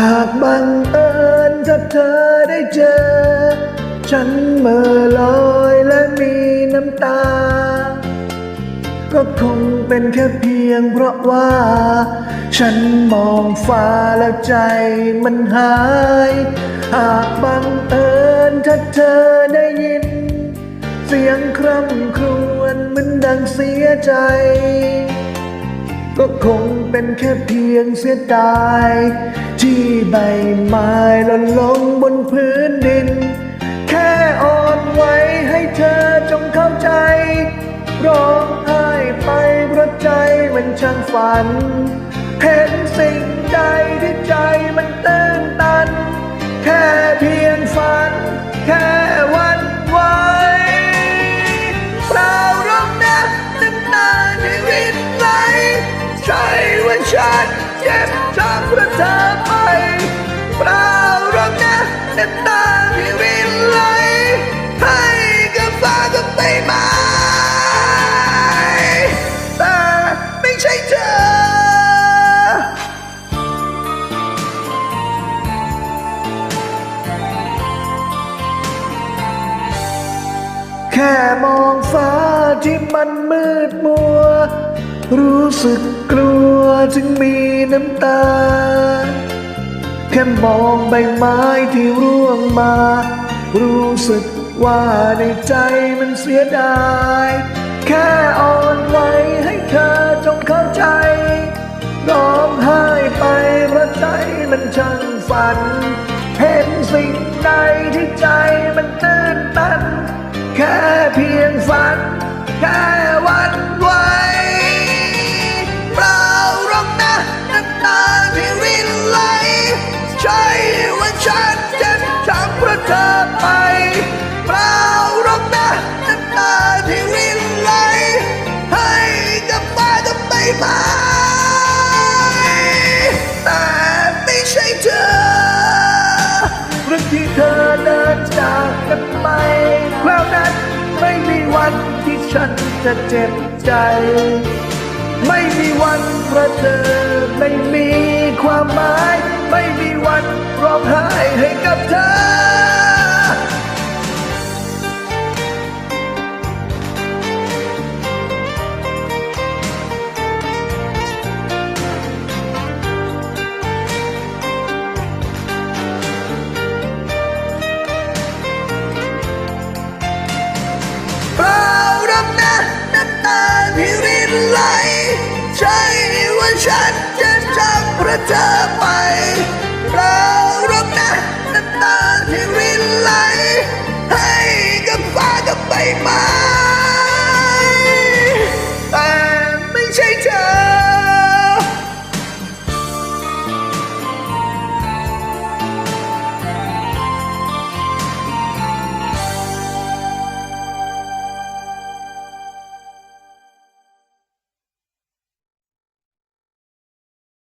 หากบังเอิญถ้าเธอได้เจอ ฉันเมื่อลอยและมีน้ำตา ก็คงเป็นแค่เพียงเพราะว่า ฉันมองฟ้าแล้วใจมันหาย หากบังเอิญถ้าเธอได้ยิน เสียงคร่ำครวญมันดังเสียใจ ก็คงเป็นแค่เพียงเสียดายที่ใบไม้หล่นลงบนพื้นดิน แค่อ่อนไว้ให้เธอจงเข้าใจ ร้องไห้ไปเพราะใจมันช่างฝัน เห็นสิ่งใดที่ใจมันตื้นตันานเจ็บช้ำเพราะเธอไปเปล่าหรอกนะน้ำตาที่รินไหลให้กับฟ้ากับใบไม้แต่ไม่ใช่เธอแค่มองฟ้าที่มันมืดมัว รู้สึกกลัวจึงมีน้ำตา แค่มองใบไม้ที่ร่วงมา รู้สึกว่าในใจมันเสียดาย แค่อ่อนไหวให้เธอจงเข้าใจ ร้องไห้ไปเพราะใจมันช่างฝัน เห็นสิ่งใดที่ใจมันตื้นตัน แค่เพียงฝัน แค่ อเดินจากกันไปคราวนั้นไม่มีวันที่ฉันจะเจ็บใจ ไม่มีวันเพราะเธอไม่มีความหมาย ไม่มีวันร้องไห้ให้กับเธอ เจ็บช้ำเพราะเธอไม่